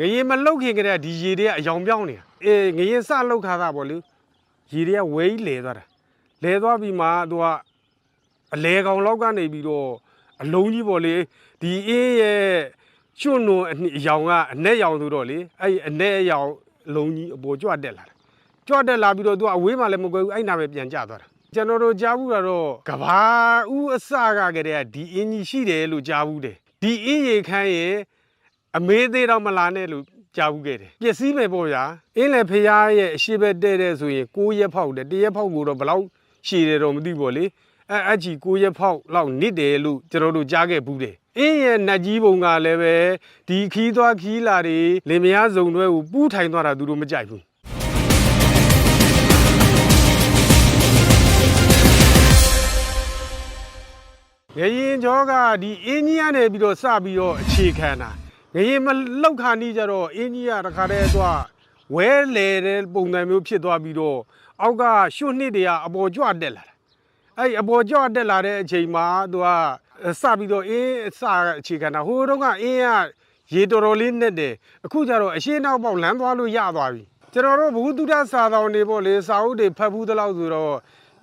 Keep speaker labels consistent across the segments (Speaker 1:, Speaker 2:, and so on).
Speaker 1: ငရင်မလုတ်ခင်ကတည်းကဒီရေတွေကအယောင်ပြောင်းနေတာအေးငရင်စလုတ်ခါတာပေါ့လေရေတွေကဝဲကြီးလဲသွားတာလဲသွားပြီးမှသူကအလဲကောင်လောက်ကနေပြီးတော့အလုံးကြီးပေါ့လေဒီအင်းရဲ့ကျွန်းနုံအနှစ်အယောင်ကအ내ရောင်ဆိုတော့လေအဲ့ဒီအ내အယောင်အလုံးကြီးအပေါ်ကြွတက်လာတာကြွတက်လာပြီးတော့သူကအဝေးမှလည်းမကွယ်ဘူးအဲ့နာပဲပြန်ကျသွားတာကျွန်တော်တို့ကြားဘူးတာတော့ကဘာဦးအစကကတည်းကဒီအင်းကြီးရှိတယ်လို့ကြားဘူးတယ်ဒီအင်းရေခမ်းရဲ့ အမေးသေးတော့မလာနဲ့လို့ကြားဘူးခဲ့တယ်ပျက်စီးမယ်ပေါ့ဗျာအင်းလည်းဖရားရဲ့အရှိဘက်တဲ့တဲ့ဆိုရင်6ရက်ဖောက်တယ်တရက်ဖောက်ကိုတော့ဘယ်လောက်ရှည်တယ်တော့မသိဘူးပေါ့လေအဲအကြီး6ရက်ဖောက်လောက်နစ်တယ်လို့ကျွန်တော်တို့ကြားခဲ့ဘူးတယ်အင်းရဲ့နတ်ကြီးပုံကလည်းပဲဒီခီးသွားခီးလာတွေလင်မယားစုံတွဲကိုပူးထိုင်သွားတာသူတို့မကြိုက်ဘူးငရင်ကျော်ကဒီအင်းကြီးကနေပြီးတော့စပြီးတော့အခြေခံတာ ငရင်မလောက်ခါနီးကြတော့အင်းကြီးကတခါတည်းသွားဝဲလေတဲ့ပုံစံမျိုးဖြစ်သွားပြီးတော့အောက်ကရွှွနှစ်တွေကအပေါ်ကြွတက်လာတာအဲ့ဒီအပေါ်ကြွတက်လာတဲ့အချိန်မှာသူကစပြီးတော့အင်းအစအခြေခံတာဟိုတုန်းကအင်းကရေတော်တော်လေးနဲ့တယ်အခုကျတော့အရှင်းနောက်ပေါက်လမ်းသွားလို့ရသွားပြီကျွန်တော်တို့ဘုသူတ္တစာတော်နေပေါ့လေစာအုပ်တွေဖတ်ဘူးသလောက်ဆိုတော့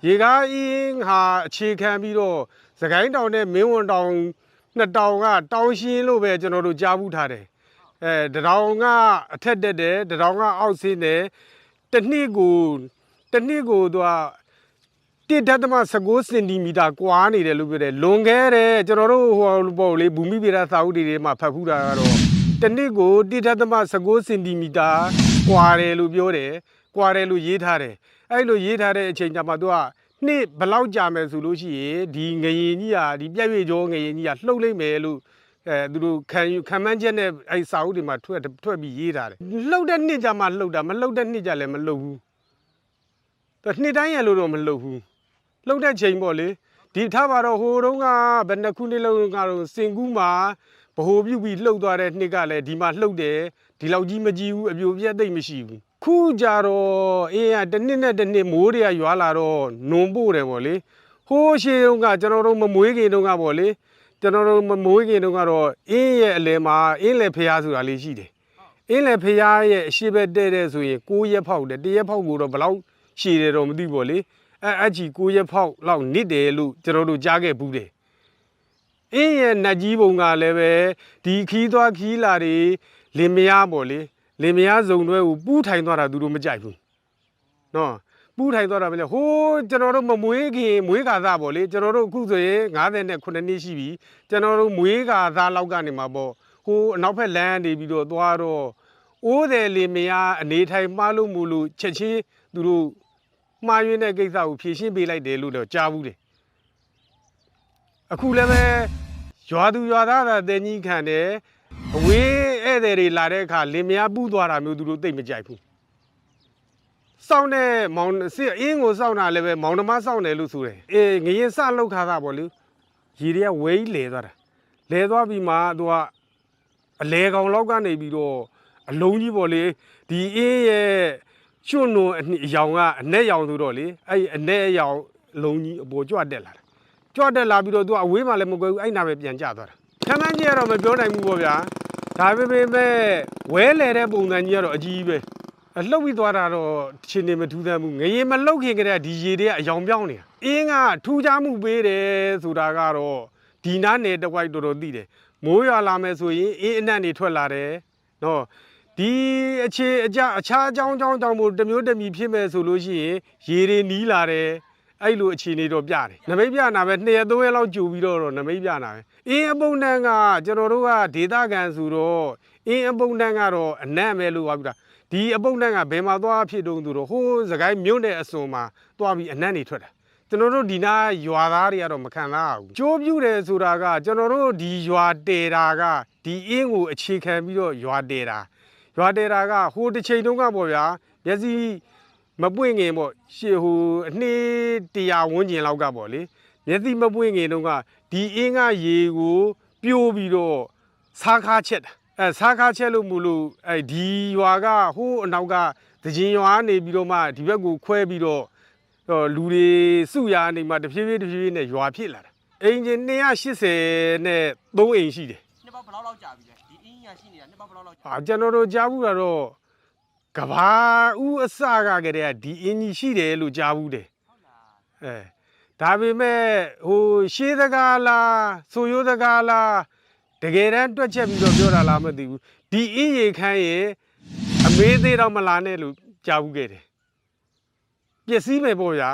Speaker 1: ရေကားအင်းဟာအခြေခံပြီးတော့သခိုင်းတောင်နဲ့မင်းဝန်တောင် နှစ်တောင်ကတောင်ရှင်းလို့ပဲကျွန်တော်တို့ကြားဘူးထားတယ်အဲတတောင်ကအထက်တက်တယ်တတောင်ကအောက်ဆင်းတယ်တစ်နှစ်ကိုတစ်နှစ်ကိုသူကတစ်ဓာတ်သမ16စင်တီမီတာကွာနေတယ်လို့ပြောတယ်လွန်ခဲ့တဲ့ကျွန်တော်တို့ဟိုပေါ့လေဘူမိဗေဒစာအုပ်တွေထဲမှာဖတ်ဖူးတာကတော့တစ်နှစ်ကိုတစ်ဓာတ်သမ16စင်တီမီတာကွာတယ်လို့ပြောတယ်ကွာတယ်လို့ရေးထားတယ်အဲ့လိုရေးထားတဲ့အချိန်ကျမှသူက နှစ်ဘယ်လောက်ကြာမယ်ဆိုလို့ရှိရင်ဒီငရင်ကြီးဟာဒီပြက်ရွေကြောငရင်ကြီးဟာလှုပ်လိုက်မယ်လို့အဲသူတို့ခံယူခံမှန်းချက်နဲ့အဲ့စာအုပ်တွေမှာထွက်ထွက်ပြီးရေးထားတယ်လှုပ်တဲ့နှစ်ကြမှာလှုပ်တာမလှုပ်တဲ့နှစ်ကြလည်းမလှုပ်ဘူးသူနှစ်တိုင်းရလို့တော့မလှုပ်ဘူးလှုပ်တဲ့ချိန်ပေါ့လေဒီထားပါတော့ဟိုတုန်းကဘယ်နှစ်ခုနှစ်လုံးကတော့စင်ကူးမှာဗဟိုပြုတ်ပြီးလှုပ်သွားတဲ့နှစ်ကလည်းဒီမှာလှုပ်တယ်ဒီလောက်ကြီးမကြီးဘူးအပြိုပြက်သိမ့်မရှိဘူး ခုကြတော့အေးရတစ်နှစ်နဲ့တစ်နှစ်မိုးတွေကရွာလာတော့နုံပို့တယ်ဗောလေဟိုးရှေးတုန်းကကျွန်တော်တို့မမွေးခင်တုန်းကဗောလေကျွန်တော်တို့မမွေးခင်တုန်းကတော့အင်းရဲ့အလဲမှာအင်းလေဖျားဆိုတာလေးရှိတယ်အင်းလေဖျားရဲ့အရှိဘက်တဲ့တဲ့ဆိုရင်6ရက်ဖောက်တယ်တရက်ဖောက်ကိုတော့ဘယ်လောက်ရှည်တယ်တော့မသိဘူးဗောလေအဲအကြီး6ရက်ဖောက်လောက်နစ်တယ်လို့ကျွန်တော်တို့ကြားခဲ့ဘူးတယ်အင်းရဲ့နတ်ကြီးပုံကလည်းပဲဒီခီးသွားခီးလာတွေလင်မယားပေါ့လေ လင်မယားစုံတွဲကိုပူးထိုင်သွားတာသူတို့မကြိုက်ဘူးနော်ပူးထိုင်သွားတာပဲလေဟိုးကျွန်တော်တို့မမွေးခင်မွေးကာသားပေါ့လေကျွန်တော်တို့အခုဆိုရင်59နှစ်ရှိပြီကျွန်တော်တို့မွေးကာသားလောက်ကနေမှာပေါ့ဟိုးအနောက်ဘက်လမ်းနေပြီးတော့သွားတော့အိုးတယ်လင်မယားအနေထိုင်မှားလို့မလို့ချက်ချင်းသူတို့မှားယွင်းတဲ့ကိစ္စကိုဖြေရှင်းပေးလိုက်တယ်လို့တော့ကြားဘူးတယ်အခုလည်းပဲရွာသူရွာသားသာတင်ကြီးခံတယ်အဝေး ဧည့်သည်တွေလာတဲ့အခါလင်မယားပူးသွားတာမျိုးသူတို့သိပ်မကြိုက်ဘူးစောင်းတဲ့မောင်စစ်အင်းကိုစောင်းတာလည်းပဲမောင်နှမစောင်းတယ်လို့ဆိုတယ်အေးငရင်စလောက်ခါတာပေါ့လေရေတွေကဝဲကြီးလဲသွားတာလဲသွားပြီးမှသူကအလဲကောင်လောက်ကနေပြီးတော့အလုံးကြီးပေါ့လေဒီအင်းရဲ့ကျွန်းနုံအနှစ်အယောင်ကအ내ရောင်ဆိုတော့လေအဲ့ဒီအ내အယောင်အလုံးကြီးအပေါ်ကြွတက်လာတာကြွတက်လာပြီးတော့သူကအဝေးမှလည်းမကွယ်ဘူးအဲ့နာပဲပြန်ကျသွားတာခန်းခန်းကြီးကတော့မပြောနိုင်ဘူးပေါ့ဗျာ ဒါပေမဲ့မဲ့ဝဲလဲတဲ့ပုံစံကြီးကတော့အကြီးပဲအလှုပ်ပြီးသွားတာတော့ရှင်နေမထူးဆန်းဘူးငရင်မလှုပ်ခင်ကတည်းကဒီရေတွေကအယောင်ပြောင်းနေတာအင်းကထူးခြားမှုပေးတယ်ဆိုတာကတော့ဒီနားနယ်တစ်ဝိုက်တော်တော်သိတယ်မိုးရွာလာမယ်ဆိုရင်အင်းအနက်နေထွက်လာတယ်နော်ဒီအခြေအကြအခြားအကြောင်းအကြောင်းကြောင့်မို့တစ်မျိုးတစ်မီဖြစ်မဲ့ဆိုလို့ရှိရင်ရေတွေနီးလာတယ်အဲ့လိုအခြေအနေတော့ပြတယ်နမိတ်ပြနာပဲ2ရက်3ရက်လောက်ကြိုပြီးတော့နမိတ်ပြနာပဲ အင်းအပုံတန်းကကျွန်တော်တို့ကဒေတာကန်ဆိုတော့အင်းအပုံတန်းကတော့အနက်ပဲလို့ပြောပြတာဒီအပုံတန်းကဘယ်မှာသွားဖြစ်တုံးသူတော့ဟိုးစကိုင်းမြို့နယ်အစွန်မှာသွားပြီးအနက်နေထွက်တာကျွန်တော်တို့ဒီနားရွာသားတွေကတော့မခံစားရဘူးကြိုးပြူတယ်ဆိုတာက ကျွန်တော်တို့ဒီရွာတေတာကဒီအင်းကိုအခြေခံပြီးတော့ရွာတေတာရွာတေတာကဟိုတစ်ချိန်တုန်းကပေါ့ဗျာမျက်စိမပွင့်ငင်ပေါ့ရှေဟိုအနှစ်တရာဝန်းကျင်လောက်ကပေါ့လေမျက်စိမပွင့်ငင်တုန်းက ဒီအင်းကရေကိုပြိုးပြီးတော့စားခါချက်တာအဲစားခါချက်လို့မလို့အဲဒီရွာကဟိုးအနောက်ကသကြင်ရွာကနေပြီးတော့မှဒီဘက်ကိုခွဲပြီးတော့ဟိုလူတွေစုရာနေမှတဖြည်းဖြည်းတဖြည်းဖြည်းနဲ့ရွာဖြစ်လာတာအင်ဂျင်280နဲ့3အိမ်ရှိတယ်
Speaker 2: နှစ်ပေါက်ဘယ်လောက်လောက်ကြာပြီလဲဒီအင်းရညာရှိနေတာနှစ်ပေါင်းဘယ်လောက်လောက်ကြာ
Speaker 1: အာကျွန်တော်တို့ကြားဘူးတာတော့ကဘာဦးအစကကတည်းကဒီအင်ကြီးရှိတယ်လို့ကြားဘူးတယ်
Speaker 2: ဟုတ်လား
Speaker 1: အဲ ဒါပေမဲ့ဟိုရှေးစကားလားဆိုရိုးစကားလားတကယ်တမ်းတွက်ချက်ပြီးတော့ပြောတာလားမသိဘူးဒီအင်းရေခမ်းရေအမေးသေးတော့မလာနဲ့လို့ကြားဘူးခဲ့တယ်ပျက်စီးမယ်ပေါ့ဗျာ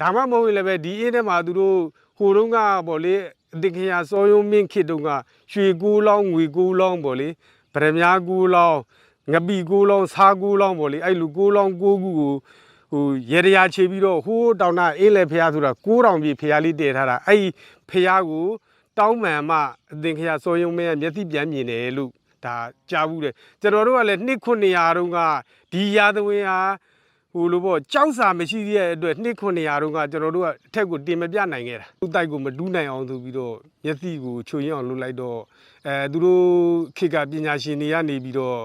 Speaker 1: ဒါမှမဟုတ်ရင်လည်းပဲဒီအင်းထဲမှာသူတို့ဟိုတုန်းကပေါ့လေအတင်ခရာစောယုံမင်းခေတ်တုန်းကရွှေကူလောင်းငွေကူလောင်းပေါ့လေဗရမ ्या ကူလောင်းငပိကူလောင်းစားကူလောင်းပေါ့လေအဲ့လူကူလောင်းကိုကူကို ဟိုရေရရာခြေပြီးတော့ဟိုးတောင်နာအေးလေဖះဆိုတာ9000ပြည့်ဖះလေးတည်ထားတာအဲ့ဒီဖះကိုတောင်းမှန်မှအသင်ခရစောယုံမဲမျက်စိပြန်မြင်တယ်လို့ဒါကြားဘူးတယ်ကျွန်တော်တို့ကလည်းနှစ်900တုန်းကဒီရာသဝင်ဟာဟိုလိုပေါ့ကြောက်စာမရှိသေးတဲ့အတွက်နှစ်900တုန်းကကျွန်တော်တို့ကအထက်ကိုတင်မပြနိုင်ခဲ့တာသူ့တိုက်ကိုမတူးနိုင်အောင်ဆိုပြီးတော့မျက်စိကိုချွေရင်အောင်လုပ်လိုက်တော့အဲသူတို့ခေတ်ကပညာရှင်တွေကနေပြီးတော့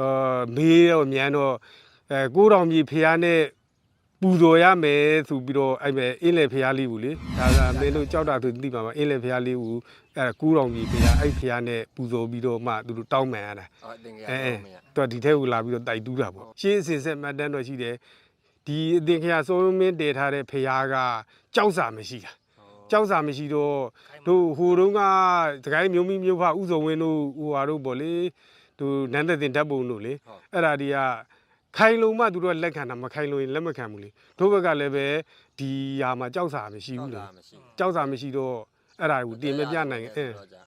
Speaker 1: အာမေးတော့မြန်တော့ အဲကိုးတော်မြေဖះနဲ့ပူဇော်ရမယ်ဆိုပြီးတော့အဲ့မဲ့အင်းလေဖះလေးဘူးလေဒါကမင်းတို့ကြောက်တာဆိုသိပါမှာအင်းလေဖះလေးဘူးအဲကိုးတော်မြေဖះအဲ့ဖះနဲ့ပူဇော်ပြီးတော့မှသူတို့တောင်းမှန်ရတာ
Speaker 2: အော်တင်ကြရ
Speaker 1: အဲ
Speaker 2: တော့
Speaker 1: အဲ
Speaker 2: မရ
Speaker 1: တော့ဒီထဲကိုလာပြီးတော့တိုက်တူးတာပေါ့ရှင်းအစင်ဆက်မှတ်တမ်းတော့ရှိတယ်ဒီအသင်ခရစိုးမင်းတည်ထားတဲ့ဖះကကြောက်စာမရှိတာကြောက်စာမရှိတော့တို့ဟိုတုန်းကတကိုင်းမျိုးမိမျိုးဖဥစုံဝင်းတို့ဟိုဟာတို့ပေါ့လေတို့နန်းသက်တင်ဓာတ်ပုံတို့လေ
Speaker 2: ဟုတ်
Speaker 1: အဲ့ဒါတွေက ခိုင်လုံမှသူတို့ကလက်ခံတာမခိုင်လုံရင်လက်မခံဘူးလေတို့ဘက်ကလည်းပဲဒီဟာမှာကြောက်စာမရှိဘူးလေ
Speaker 2: မရှိ
Speaker 1: ကြောက်စာမရှိတော့အဲ့ဒါကိုတင်မပြနိုင်အဲ
Speaker 2: တော့ကြာ